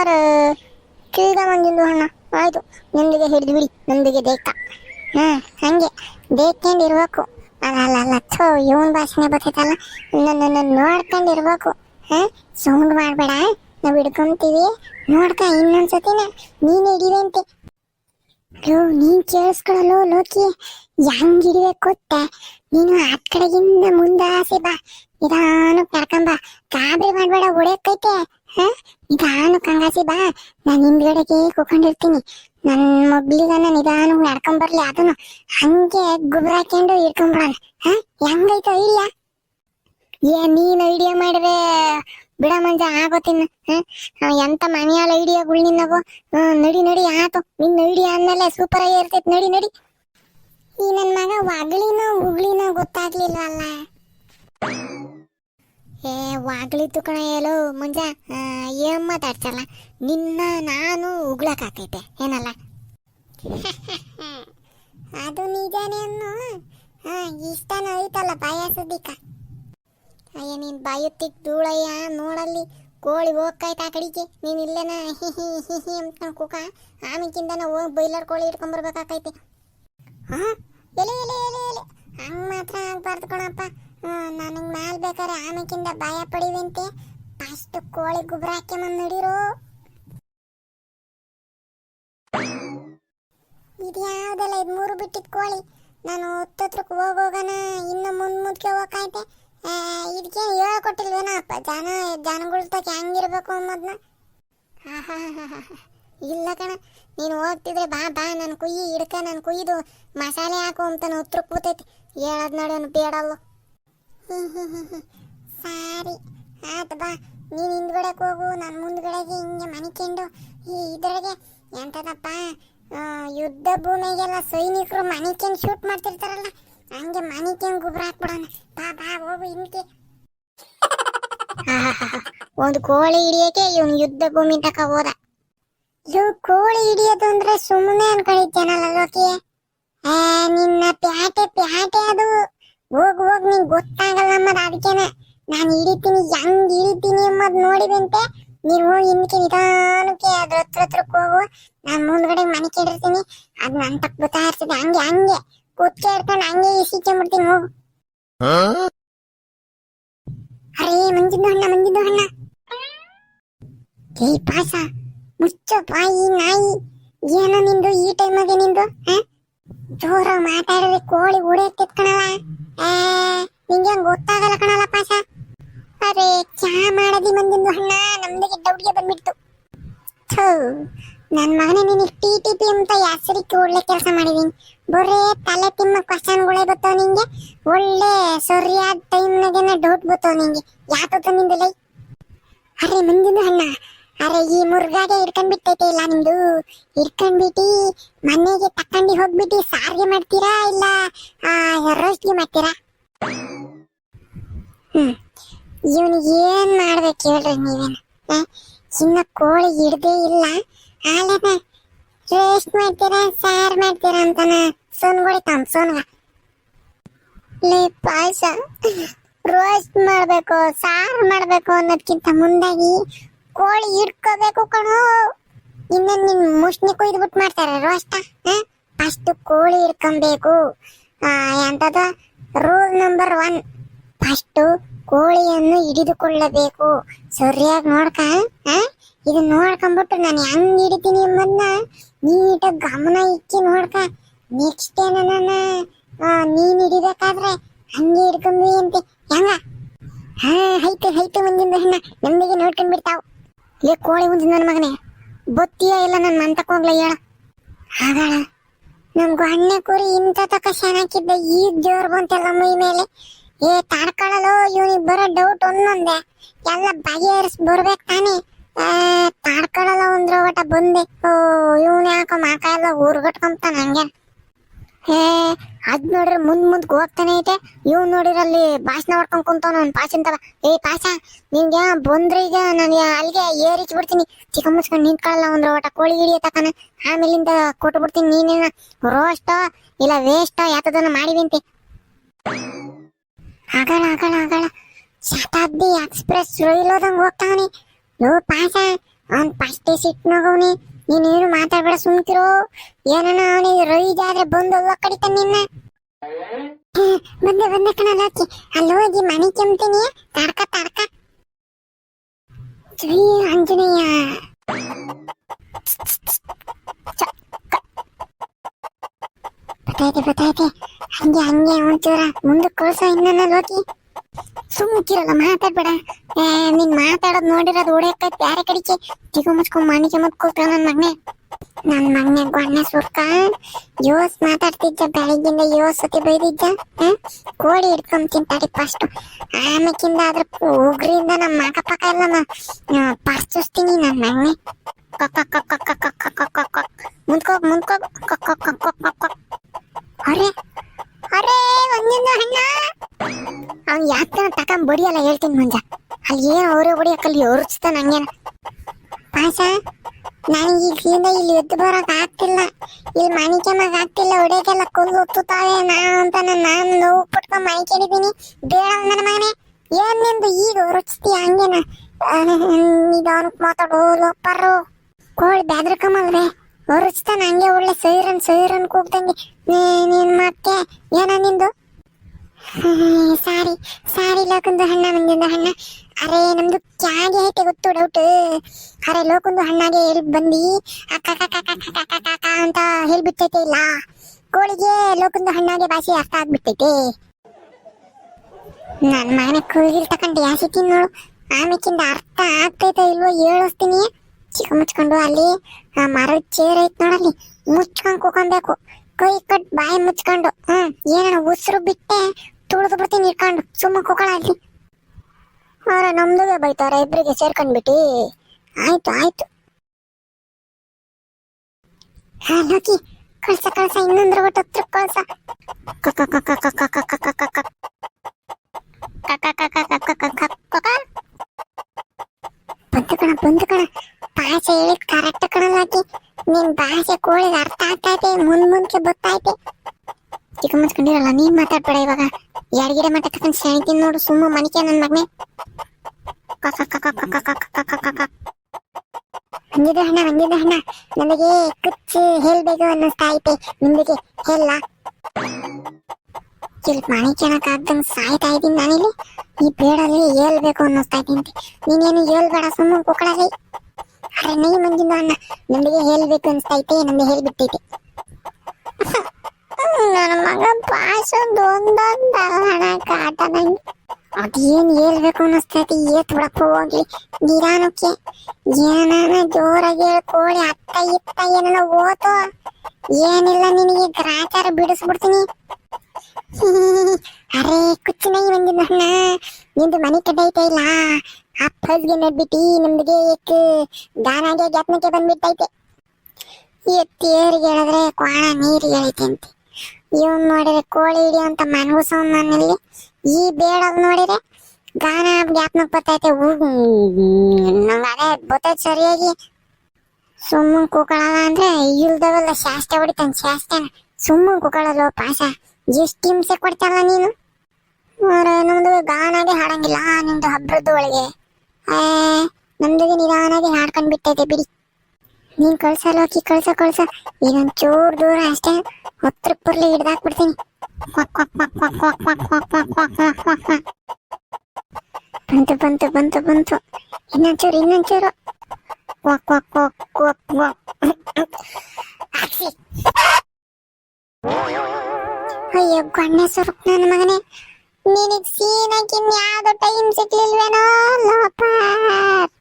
ಅರೆ ಕಿಳಿದ ಮಂಜಿಂದು ಹಣ್ಣ ಆಯ್ತು. ನಂದಿಗೆ ಹಿಡಿದು ಬಿಡಿ. ನಂದಿಗೆ ದೇಕ ಹಾ, ಹಂಗೆ. ದೇಕೊಂಡಿರ್ಬೇಕು ಅಲ್ಲ ಅಲ್ಲ ಅಲ್ಲ ಥೋ, ಇವನ್ ಭಾಷೆನೆ ಬರ್ತೈತಲ್ಲ. ನನ್ನ ನೋಡ್ಕೊಂಡಿರ್ಬೇಕು ಹಾ, ಸೌಂಡ್ ಮಾಡಬೇಡ. ನಾವು ಹಿಡ್ಕೊಂತೀವಿ. ನೋಡ್ಕ ಇನ್ನೊಂದ್ಸತಿನ. ನೀನು ಹಿಡಿದಂತೆ ಲೋ, ನೀನ್ ಕೇಳಿಸ್ಕೊಳಲ್ಲೋ ಲೋಕಿ. ಹೆಂಗ್ ಹಿಡಿಬೇಕು ಗೊತ್ತ? ನೀನು ಆ ಕಡೆಗಿಂದ ಮುಂದೆ ಆಸೆ ಬಾ. ನಿಧಾನಕ್ಕೆ ನಡ್ಕೊಂಬ ಗಾಬರಿ ಮಾಡಬೇಡ. ಹೊಡೆಯಕ್ಕೈತೆ ಹ ನಿಧಾನ ಕಂಗಾಸಿ ಬಾ. ನಾನು ಹಿಂದ್ಗಡೆಗೆ ಕೂಕೊಂಡಿರ್ತೀನಿ. ನನ್ನ ಮೊಬ್ಲಿಗನ ನಿಧಾನ ನಡ್ಕೊಂಡ್ ಬರ್ಲಿ, ಅದನ್ನು ಹಂಗೆ ಗುಬ್ರ ಹಾಕೊಂಡು ಇಟ್ಕೊಂಡ್ಬಿಡೋಣ ಹ? ಹೆಂಗೈತೋ ಇಲ್ಲ ಏ, ನೀನ್ ಐಡಿಯಾ ಮಾಡಿದ್ರೆ ಬಿಡ ಮಂಜ, ಆಗೋತಿನ್ನ. ಎಂತ ಮನೆಯಾಳ ಐಡಿಯಾಗಳು ನಿನ್ನವು? ನಡಿ ನಡಿ, ಆತು. ನಿನ್ನ ಐಡಿಯಾ ಅಂದಮೇಲೆ ಸೂಪರ್ ಆಗಿ ಇರ್ತೈತಿ. ನಡಿ ನಡಿ. ಈ ನನ್ನ ಮಗ ವಾಗ್ಲಿನ ಉಗ್ಲಿನ ಗೊತ್ತಾಗ್ಲಿಲ್ಲ ಅಲ್ಲ ಏ, ವಾಗ್ಲಿತ್ತು ಕಣ ಹೇಳು ಮುಂಜ. ಏನ್ ಮಾತಾಡ್ಸಲ್ಲ ನಿನ್ನ ನಾನು ಉಗ್ಳಕ್ಕಾಕೈತೆ ಏನಲ್ಲ? ಅದು ನಿಜಾನೇ ಅನ್ನು. ಇಷ್ಟನ ಐತಲ್ಲ ಬಾಯಾಸದಿಕ್ಕ ಅಯ್ಯ, ನೀನ್ ಬಾಯುತ್ತಿಕ್ ಧೂಳಯ್ಯ, ನೋಡಲ್ಲಿ ಕೋಳಿ ಹೋಗ್ಕಾಯ್ತ ಆ ಕಡೆಗೆ. ನೀನ್ ಇಲ್ಲೇನ ಹಿಹಿ ಹಿ ಹಿ ಹಿ ಅಂತ ಕೂಕ. ಆಮೇಕಿಂದನ ಹೋಗಿ ಬೈಲರ್ ಕೋಳಿ ಇಟ್ಕೊಂಬರ್ಬೇಕಾಕೈತಿ ಹಾ, ಎಲೆ ಎಲೆ ಎಲೆ ಎಲೆ. ಹಂಗ್ ಮಾತ್ರ ಆಗ್ಬಾರ್ದು ಕಣಪ್ಪ. ನನಗೆ ಮ್ಯಾಲ್ ಬೇಕಾರೆ ಆಮೇಕಿಂದ ಭಯ ಪಡಿವಂತೆ. ಫಸ್ಟ್ ಕೋಳಿ ಗೊಬ್ಬರ ಹಾಕ್ಯಮಂದ್ ನಡೀರು. ಇದು ಯಾವ್ದಲ್ಲ, ಇದು ಮೂರು ಬಿಟ್ಟಿದ್ ಕೋಳಿ. ನಾನು ಹತ್ತತ್ರಕ್ಕೆ ಹೋಗೋಗನ ಇನ್ನು ಮುಂದ್ ಮುದ್ಕೆ ಹೋಗಾಯ್ತೆ ಇದಕ್ಕೆ ಹೇಳ್ಕೊಟ್ಟಿಲ್ವೇನಪ್ಪ ಜನ, ಜನಗಳ ತಕ್ಕ ಹೆಂಗಿರ್ಬೇಕು ಅನ್ನೋದನ್ನ ಇಲ್ಲ ಕಣ, ನೀನು ಹೋಗ್ತಿದ್ರೆ ಬಾ ಬಾ ನನ್ನ ಕುಯ್ಯಿ, ಹಿಡ್ಕ ನನ್ನ ಕುಯ್ದು ಮಸಾಲೆ ಹಾಕು ಅಂತ ಉತ್ತರ ಕೂತೈತಿ. ಹೇಳದ್ ನೋಡೋನು ಬೇಡಲ್ಲ. ಸಾರಿ. ಆತ ಬಾ. ನೀನು ಹಿಂದ್ಗಡೆಗೆ ಹೋಗು, ನಾನು ಮುಂದ್ಗಡೆಗೆ ಹಿಂಗೆ ಮನಿಕೊಂಡು. ಈ ಇದ್ರೊಳಗೆ ಎಂತದಪ್ಪ ಯುದ್ಧ ಭೂಮಿಗೆಲ್ಲ ಸೈನಿಕರು ಮನಿಕೊಂಡು ಶೂಟ್ ಮಾಡ್ತಿರ್ತಾರಲ್ಲ, ಹಂಗೆ ಮನಿಕೊಂಡು ಗೊಬ್ಬರ ಹಾಕ್ಬಿಡೋಣ. ಬಾ ಬಾ, ಹೋಗು ಹಿಂಗೆ ಒಂದು ಕೋಳಿ ಹಿಡಿಯಕ್ಕೆ ಇವನು ಯುದ್ಧ ಭೂಮಿ ತಕ ಹೋದ. ಇದು ಕೋಳಿ ಹಿಡಿಯೋದು ಅಂದ್ರೆ ಸುಮ್ಮನೆ ಅನ್ಕೊಂಡಿದ್ದೇನಲ್ಲ ಲೋಕಿ? ನಿನ್ನ ಪ್ಯಾಟೆ ಪ್ಯಾಟೆ ಅದು. ಹೋಗ್ ಹೋಗ್ ನಿಂಗ್ ಗೊತ್ತಾಗಲ್ಲ ಅನ್ನೋದು ಅದಕ್ಕೇನೆ ನಾನು ಹಿಡಿತೀನಿ ಹೆಂಗ್ ಹಿಡಿತೀನಿ ಅನ್ನೋದು ನೋಡಿದಂತೆ. ನೀನ್ ಹೋಗಿ ಹಿಂದಕ್ಕೆ ನಿಧಾನಕ್ಕೆ ಅದ್ರ ಹತ್ರ ಹತ್ರಕ್ಕೆ ಹೋಗು. ನಾನು ಮುಂದ್ಗಡೆ ಮನೆ ಕೇಳಿರ್ತೀನಿ. ಅದ್ ನನ್ ತಕ್ಕ ಗೊತ್ತಾ ಇರ್ತದೆ. ಹಂಗೆ ಹಂಗೆ. ಕುಚ್ಚೆ ಹಿಡ್ಕೊಂಡು ಹಂಗೆ ಇಸಿಕೊಂಡ್ಬಿಡ್ತೀನಿ ಹೋಗು. ಅರೇ ಮಂಜಿದ್ದು ಹಣ್ಣ ಮಂಜಿದ್ದು ಹಣ್ಣ ಏಯ್ ಪಾಸ ಮುಚ್ಚು ಬಾಯಿ ನಾಯಿ. ಏನೋ ನಿಂದು ಈ ಟೈಮ್ ಟೈಮಾಗೆ ನಿಂದು ಜೋರ ಮಾತಾಡಿದ್ರೆ ಕೋಳಿ ಹೊಡೆಯತ್ತಿತ್ ಕಣಲ್ಲ ಆ ನಿಂಗೆ ಹಂಗ್ ಗೊತ್ತಾಗಲ್ಲ ಕಣಲ್ಲ ಪಾಸ ಅರೆ, ಚಾ ಮಾಡದಿ ಮಂದಿಂದು ಹಣ್ಣ ನಮ್ದಿಗೆ ಡೌಟ್ಗೆ ಬಂದ್ಬಿಡ್ತು. ಥೂ ನನ್ನ ಮಗನೇ ನಿನಗೆ ಟಿ ಟಿ ಪಿ ಅಂತ ಹೆಸರಿಗೆ ಒಳ್ಳೆ ಕೆಲಸ ಮಾಡಿದೀನಿ. ಬರೇ ತಲೆ ತಿಮ್ಮ ಕ್ವಶನ್ಗಳೇ ಬರ್ತಾವ ನಿಂಗೆ. ಒಳ್ಳೆ ಸರಿಯಾದ ಟೈಮ್ನಾಗೆನ ಡೌಟ್ ಬರ್ತಾವ ನಿಂಗೆ. ಯಾತದ ನಿಂದು ಲೈ ಅರೆ, ಮಂದಿಂದು ಹಣ್ಣ ಅರೆ, ಈ ಮುರ್ಗಾಗೆ ಹಿಡ್ಕೊಂಡ್ಬಿಟ್ಟೈತೆ ಇಲ್ಲ ನಿಮ್ದು ಹಿಡ್ಕೊಂಡ್ಬಿಟ್ಟಿ, ಮನೆಗೆ ತಕ್ಕಂಡಿ ಹೋಗ್ಬಿಟ್ಟು ಸಾರಿಗೆ ಮಾಡ್ತೀರಾ ಇಲ್ಲ ರೋಸ್ಟ್ಗೆ ಮಾಡ್ತೀರಾ? ಹ್ಮ್. ಇವನಿಗೆ ಏನ್ ಮಾಡ್ಬೇಕು ಹೇಳ್ರಿ ನೀವೇನ? ಆ? ಇನ್ನ ಕೋಳಿ ಹಿಡ್ದೇ ಇಲ್ಲ. ಆಲೇನ ರೇಸ್ಟ್ ಮಾಡ್ತೀರಾ, ಸಾರ್ ಮಾಡ್ತೀರಾ ಅಂತಾನ? ಸೋನ್ಗೊಳಿತಾಮ್ ಸೋನ್ಗ. ಲೇ, ಪಾಯಸ. ರೋಸ್ಟ್ ಮಾಡಬೇಕು, ಸಾರು ಮಾಡಬೇಕು ಅನ್ನೋದಕ್ಕಿಂತ ಮುಂದಾಗಿ ಕೋಳಿ ಇಟ್ಕೋಬೇಕು ಕಣೋ. ಇನ್ನ ನಿನ್ ಮುಷ್ಣಿ ಬಿಟ್ಟು ಮಾಡ್ತಾರೆ ರೋಸ್ಟ ಫಸ್ಟ್ ಕೋಳಿ ಹಿಡ್ಕೊಬೇಕು. ಆ, ಎಂತದ? ರೂಲ್ ನಂಬರ್ ಒನ್ ಫಸ್ಟ್ ಕೋಳಿಯನ್ನು ಹಿಡಿದುಕೊಳ್ಳಬೇಕು. ಸರಿಯಾಗಿ ನೋಡ್ಕ ಇದು ನೋಡ್ಕೊಂಬಿಟ್ಟು ನಾನು ಹೆಂಗ್ ಹಿಡಿತೀನಿ ಎಂಬನ್ನ ನೀಟಾಗಿ ಗಮನ ಇಕ್ಕಿ ನೋಡ್ಕ. ನೆಕ್ಸ್ಟ್ ಏನನ್ನ ನೀನ್? ಹಿಡಿಬೇಕಾದ್ರೆ ಹಂಗೆ ಹಿಡ್ಕೊಂಡ್ವಿ ಅಂತ. ಹೆಂಗ? ಹಾ ಹೈತು ಹೈತು ಮುಂದಿನ ಹಣ್ಣ ನಮ್ಮಿಗೆ ನೋಡ್ಕೊಂಡ್ ಬಿಡ್ತಾವ್ ಲೇ, ಕೋಳಿ ಮುಂದೆ ನನ್ನ ಮಗನೇ. ಬೊತ್ತಿಯ ಇಲ್ಲ ನನ್ನ ಮಂತಕ್ಕೆ ಹೋಗ್ಲ, ಹೇಳ. ಹಾಗಾಳ ನಮ್ ಹಣ್ಣೆ ಕುರಿ ಇಂಥ ತಕ ಹಾಕಿದ್ದ, ಈ ಜೋರ್ ಬಂತೆಲ್ಲ ಮೈ ಮೇಲೆ. ಏ ತಾಡ್ಕೊಳ್ಳಲು ಇವನಿಗೆ ಬರೋ ಡೌಟ್ ಒಂದೊಂದೆ. ಎಲ್ಲ ಬಗೆಹರಿಸ್ ಬರ್ಬೇಕು ತಾನೇ. ತಾಡ್ಕೊಳ್ಳಲ್ಲ ಒಂದ್ರ ಒಟ ಬಂದೆ. ಓ, ಇವನ್ ಯಾಕೋ ಮಾಕ ಎಲ್ಲ ಊರ್ಗಟ್ಕೊಂತಾನ ಹಂಗೆ. ಹೇ ಅದ್ ನೋಡ್ರಿ ಮುಂದ್ ಮುಂದ್ ಹೋಗ್ತಾನೆ ಐತೆ. ಇವ್ ನೋಡಿರಲ್ಲಿ ಭಾಷಣ ಹೊಡ್ಕೊಂಡ್ ಕುಂತಾನ ಅವ್ನ್ ಪಾಸಿಂತವ ಏ ಪಾಸ ನಿನ್ಗೆ ಬಂದ್ರೆ ಈಗ ನಾನು ಅಲ್ಲಿಗೆ ಏರಿಚ್ ಬಿಡ್ತೀನಿ. ಚಿಕ್ಕ ಮುಚ್ಕೊಂಡ್ ನಿಂತ್ಕೊಳ್ಳಲ್ಲ ಒಂದ್ರ ಒಟ ಕೋಳಿ ಹಿಡಿಯ ತಕನ ಆಮೇಲಿಂದ ಕೊಟ್ಟು ಬಿಡ್ತೀನಿ ನೀನೇನ. ರೋಸ್ಟ್ ಇಲ್ಲ ವೇಸ್ಟ್ ಯಾತದನ್ನ ಮಾಡಿವಿಂತೆ ಆಗಲ್ಲ ಆಗಲ್ಲ ಆಗಲ್ಲ. ಶತಾಬ್ದಿ ಎಕ್ಸ್ಪ್ರೆಸ್ ರೈಲ್ ಹೋದಂಗ್ ಹೋಗ್ತಾನೆ ಲೋ ಪಾಸ ಅವ್ನ್ ಫಸ್ಟ್ ಸಿಟ್ಟು ಮಗವ್ನಿ ನೀನೇನು ಮಾತಾಡ್ಬೇಡ ಸುಮ್ಕಿರೋ. ಏನನ ಅವನಿಗೆ ರೈಜ್ ಆದ್ರೆ ಬಂದು ಅವ್ವ ಕಡಿತಾನ ನಿನ್ನ. ಬಂದೆ ಬಂದೆ ಕಣ ಲೋಕಿ. ಅಲ್ಲಿ ಹೋಗಿ ಮನೆ ಕೆಮ್ತೀನಿ. ತಾಡ್ಕ ತಾಡ್ಕ. ಜೈ ಆಂಜನೇಯ. ಬತ್ತೈತೆ ಬತ್ತೈತೆ. ಹಂಗೆ ಹಂಗೆ ಒಂಚೂರ ಮುಂದಕ್ಕೆ ಕಳ್ಸೋ ಇನ್ನನ್ನ ಲೋಕಿ. ಸುಮ್ಕಿರಲ್ಲ, ಮಾತಾಡ್ಬೇಡ. ನೀನ್ ಮಾತಾಡೋದ್ ನೋಡಿರೋದು ಓಡಿಯಕ್ಕ ಬ್ಯಾರೆ ಕಡಿಕೆ ತಿಗು ಮುಚ್ಕೊಂಡ್ ಮನಿಗೆ ಮುತ್ಕೊಳ್ತ ನನ್ ಮಗನೆ ನನ್ ಮಗನೆ ಗೊಣ್ಣೆ ಸುರ್ಕ ಯೋಸ್ ಮಾತಾಡ್ತಿದ್ದ ಬೆಳಿಗ್ಗಿಂದ ಯೋಸ್ ಸತಿ ಬೈದಿದ್ದ ಕೋಳಿ ಹಿಡ್ಕೊಂಡ್ ತಿಂತಾಡಿ ಫಸ್ಟ್ ಆಮೇಕಿಂದ ಅದ್ರ ಉಗ್ರಿಂದ ನಮ್ಮ ಮಕ ಪಕ ಎಲ್ಲ ಪರ್ಚಿಸ್ತೀನಿ ನನ್ ಮಗನೆ ಮುಂದ್ಕೋಗ್ ಮುಂದ್ಕೋಗ್ ಅರೆ ಅರೆ ಒಂದೊಂದು ಹಣ್ಣ ಅವ್ನ್ ಯಾಕೆ ತಕೊಂಡ್ ಬಡಿಯಲ್ಲ ಹೇಳ್ತೀನಿ ಮುಂಜ. ಅಲ್ಲಿ ಏನು ಅವರೇ ಬಡಿಯಕ್ಕಲ್ಲಿ ಹೊರಚ್ತ ನಂಗೇನ ಪಾಸ ನನಗೆ ಇಲ್ಲಿಂದ ಇಲ್ಲಿ ಎದ್ದು ಬರಕ್ ಆಗ್ತಿಲ್ಲ. ಇಲ್ಲಿ ಮಣಿಕೆಮಕ್ ಆಗ್ತಿಲ್ಲ ಹೊಡೆಗೆಲ್ಲ ಕೊಲ್ಲು ಒತ್ತುತ್ತಾವೆ ನಾ ಅಂತ ನಾನು ನೋವು ಪಟ್ಕೊಂಡ್ ಮೈಕೆಡಿದೀನಿ ಬೇಡ ನನ್ನ ಮಗನೇ. ಏನ್ ನಿಂದು ಈಗ ಹೊರಚ್ತೀಯ ಹಂಗೇನ? ನಿಧಾನಕ್ ಮಾತಾಡೋ ಲೋಪರು. ಕೋಳಿ ಬೆದ್ರಕಮಲ್ವೇ. ಹೊರಚ್ತಾನ ಹಂಗೆ ಒಳ್ಳೆ ಸೈರನ್ ಸೈರನ್ ಕೂಗ್ದಂಗೆ. ನೀನ್ ಮತ್ತೆ ಏನ ನಿಂದು? ಸಾರಿ ಸಾರಿ, ಲೋಕಂದು ಹಣ್ಣ ಮಂದಿಂದು ಹಣ್ಣ. ಅರೆ, ನಮ್ದು ಕ್ಯಾಗೆ ಐತೆ ಗೊತ್ತು ಡೌಟ್ ಅರೆ, ಲೋಕಂದು ಹಣ್ಣಾಗೆ ಹೇಳಿ ಬಂದಿ. ಅಂತ ಹೇಳ್ಬಿಟ್ಟೈತೆ ಇಲ್ಲ. ಕೋಳಿಗೆ ಲೋಕಂದು ಹಣ್ಣಾಗೆ ಭಾಷೆ ಅರ್ಥ ಆಗ್ಬಿಟ್ಟೈತೆ. ನನ್ನ ಮಗನ ಕೂಗಿಲ್ ತಕೊಂಡು ಯಾಸಿತೀನಿ ನೋಡು. ಆಮೇಕಿಂದ ಅರ್ಥ ಆಗ್ತೈತೆ ಇಲ್ವೋ ಹೇಳಿಸ್ತೀನಿ. ಚಿಕ್ಕ ಮುಚ್ಕೊಂಡು ಅಲ್ಲಿ, ಆ ಮರದ ಚೇರ್ ಐತ್ ನೋಡಲ್ಲಿ ಮುಚ್ಕೊಂಡು ಕೂಕೊಬೇಕು ಕೈ ಕಟ್ ಬಾಯಿ ಮುಚ್ಕೊಂಡು. ಹ್ಮ್ ಏನಣ್ಣ ಉಸಿರು ಬಿಟ್ಟೆ ತುಳಿದು ಬಿಡ್ತೀನಿ ಇಟ್ಕೊಂಡು ಸುಮ್ಮ ಕುಕ್ಕಳ ಅಲ್ಲಿ ಅವರ ನಮ್ದುವೆ ಬೈತಾರ ಇಬ್ಬರಿಗೆ ಸೇರ್ಕೊಂಡ್ಬಿಟ್ಟು ಆಯ್ತು ಆಯ್ತು ಹಾ ಲೋಕಿ ಕಳ್ಸ ಕಳ್ಸ ಇನ್ನೊಂದ್ರ ಒಟ್ಟು ಹತ್ರ ಕಳ್ಸ ಕಕ್ಕ ಕಕ್ಕ ಕಕ್ಕ ಕಕ್ಕ ಕಕ್ಕ ಕಕ್ಕ ಬಂತು ಕಣ ಬಂತು ಕಣ ಭಾಷೆ ಹೇಳಿದ್ ಕರೆಕ್ಟ್ ಕಣಲಾಕಿ ನಿನ್ ಭಾಷೆ ಕೋಳಿಗೆ ಅರ್ಥ ಆಗ್ತೈತೆ ಮುಂದ್ ಮುಂದ್ಕೆ ಗೊತ್ತೈತೆ ಚಿಕ್ಕ ಮುಚ್ಕೊಂಡಿರಲ್ಲ ನೀನ್ ಮಾತಾಡ್ಬೇಡ ಇವಾಗ ಯಾರಿಗಿರ ಮಾಟ ಕಕ್ಕನ್ ಸೆಣಿತೀನಿ ನೋಡು, ಸುಮ್ಮ ಮನಿಕೆ ನನ್ ಮಗನೆ. ಬಂದಿದೆ ಹಣ ಬಂದಿದೆ ಹಣ ನನಗೆ ಕುಚ್ಚು ಹೇಳ್ಬೇಕು ಅನ್ನಿಸ್ತಾ ಐತೆ ನಿಮ್ದಿಗೆ ಹೇಳ ಇಲ್ಲಿ ಮನೆ ಕೆಣಕಾಗ್ದಂಗ್ ಸಾಯ್ತಾ ಇದ್ದೀನಿ ನಾನಿಲ್ಲಿ? ಈ ಬೇಡಲ್ಲಿ ಹೇಳ್ಬೇಕು ಅನ್ನಿಸ್ತಾ ಇದ್ದೀನಿ ನೀನೇನು ಹೇಳ್ಬೇಡ ಸುಮ್ಮನೆ ಕುಕ್ಕಳಲ್ಲಿ ಅರೆ, ನೈ ಮಂಜಿಂದ ಅಣ್ಣ. ನಮಗೆ ಹೇಳ್ಬೇಕು ಅನಿಸ್ತಾ ಐತೆ ನಮಗೆ ಹೇಳ್ಬಿಟ್ಟೈತೆ. ನನ್ನ ಮಗ ಭಾಷೊಂದು ದೊಂದ ಹಣ ಕಾಟ ನಂಗೆ ಅದೇನು ಹೇಳ್ಬೇಕು ಅನ್ನಿಸ್ತೈತಿ? ಏತ್ ಬಿಡಪ್ಪ ಹೋಗ್ಲಿ ನಿಧಾನಕ್ಕೆ. ಏನಾನ ಜೋರಾಗಿ ಹೇಳಿ ಕೋಳಿ ಅತ್ತ ಇತ್ತ ಏನಾನ ಓತೋ ಏನಿಲ್ಲ ನಿನಗೆ ಗ್ರಾಚಾರ ಬಿಡಿಸ್ಬಿಡ್ತೀನಿ. ಅರೆ ಕುಚ್ಚಿನೈ ಬಂದಿದ್ದ ಅಣ್ಣ. ನಿಂದು ಮನೆ ಕಡೆ ಐತೆ ಇಲ್ಲ? ಅಪ್ಪಸ್ಗೆ ನಡ್ಬಿಟ್ಟಿ ನಮ್ದಿಗೆ ಏಕ್ ದಾನಾಗೆ ಜ್ಞಾಪನಕ್ಕೆ ಬಂದ್ಬಿಟ್ಟೈತೆ. ಎತ್ತೇರಿಗೆ ಹೇಳಿದ್ರೆ ಕ್ವಾಣ ನೀರಿಗೆ ಹೇಳೈತೆ ಅಂತೆ ಇವನ್ ನೋಡಿದ್ರೆ ಕೋಳಿ ಹಿಡಿಯುವಂತ ಮನಗುಸವ್ ನನ್ನಲ್ಲಿ ಈ ಬೇಡಲ್ ನೋಡಿದ್ರೆ ಗಾನ ಜ್ಞಾಪನಕ್ಕೆ ಬರ್ತೈತೆ. ನಂಗೆ ಅದೇ ಸರಿಯಾಗಿ. ಸುಮ್ಮನ್ ಕೂಕಳಲ್ಲ ಅಂದ್ರೆ ಇಲ್ದವಲ್ಲ ಶಾಸ್ತ್ರ ಹೊಡಿತಾನೆ ಶಾಸ್ತ್ರನ ಸುಮ್ಮನ್ ಕೂಕಳಲ್ಲ ಪಾಸ ಎಷ್ಟು ಹಿಂಸೆ ಕೊಡ್ತಲ್ಲ ನೀನು? ನಮ್ದು ಗಾನಾಗೆ ಹಾಡಂಗಿಲ್ಲ. ನಿಮ್ದು ಹಬ್ಬದ ಒಳಗೆ. ನಮ್ದು ನಿಧಾನಾಗಿ ಹಾಡ್ಕೊಂಡ್ ಬಿಟ್ಟೈತೆ ಬಿಡಿ. ನೀನ್ ಕಳ್ಸಲ್ಲ ಅಕ್ಕಿ ಕಳ್ಸ ಕಳ್ಸ ಈಗ ಒಂಚೂರು ದೂರ ಅಷ್ಟೇ ಹತ್ರ ಪುರ್ಲಿ ಹಿಡ್ದಾಕ್ಬಿಡ್ತೀನಿ ಬಂತು ಬಂತು ಬಂತು ಬಂತು ಇನ್ನೊಂಚೂರು ಇನ್ನೊಂಚೂರು ಅಯ್ಯೋ ಗಣ್ಣೆ ಸ್ವರೂಪ್ ನನ್ನ ಮಗನೇ ನಿನಗ್ ಸೀನಾಗಿ ಇನ್ಯಾವುದೋ ಟೈಮ್ ಸಿಗ್ಲಿಲ್ವೇನೋ ಲೋಪಾರ್